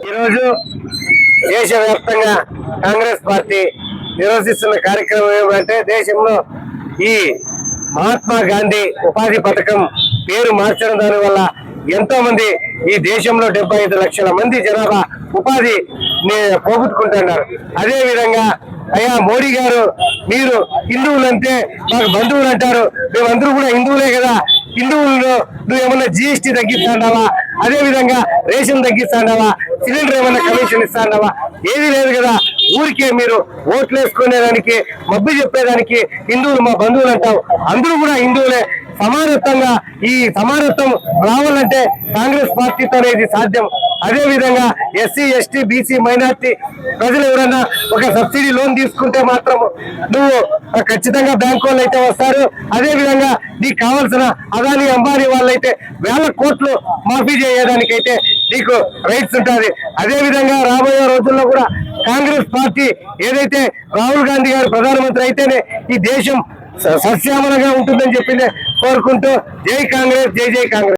ఈరోజు దేశవ్యాప్తంగా కాంగ్రెస్ పార్టీ నిర్వహిస్తున్న కార్యక్రమం ఏమంటే దేశంలో ఈ మహాత్మా గాంధీ ఉపాధి పథకం పేరు మార్చడం దాని వల్ల ఎంతో మంది ఈ దేశంలో డెబ్బై ఐదు లక్షల మంది జనాభా ఉపాధి పోగొట్టుకుంటున్నారు. అదే విధంగా అయ్యా మోడీ గారు మీరు హిందువులంటే మాకు బంధువులు అంటారు. మేమందరూ కూడా హిందువులే కదా. హిందువుల్లో నువ్వు ఏమన్నా జిఎస్టీ తగ్గిస్తాండావా? అదే విధంగా రేషన్ తగ్గిస్తాండావా సిలిండర్ ఏమైనా కమిషన్ ఇస్తాండవా ఏది లేదు కదా. ఊరికే మీరు ఓట్లు వేసుకునేదానికి మబ్బు చెప్పేదానికి హిందువులు మా బంధువులు అంటావు అందరూ కూడా హిందువులే. సమానత్వంగా ఈ సమానత్వం రావాలంటే కాంగ్రెస్ పార్టీతోనే ఇది సాధ్యం. అదే విధంగా ఎస్సీ ఎస్టీ బీసీ మైనార్టీ ప్రజలు ఎవరన్నా ఒక సబ్సిడీ లోన్ తీసుకుంటే మాత్రం నువ్వు ఖచ్చితంగా బ్యాంక్ వాళ్ళు అయితే వస్తారు. అదే విధంగా నీకు కావాల్సిన అదాని అంబానీ వాళ్ళైతే వేల కోట్లు మాఫీ చేయడానికైతే నీకు రైట్స్ ఉంటుంది. అదే విధంగా రాబోయే రోజుల్లో కూడా కాంగ్రెస్ పార్టీ ఏదైతే రాహుల్ గాంధీ గారు ప్రధానమంత్రి అయితేనే ఈ దేశం స- సస్యామలంగా ఉంటుందని చెప్పింది కోరుకుంటూ జై కాంగ్రెస్ జై జై కాంగ్రెస్.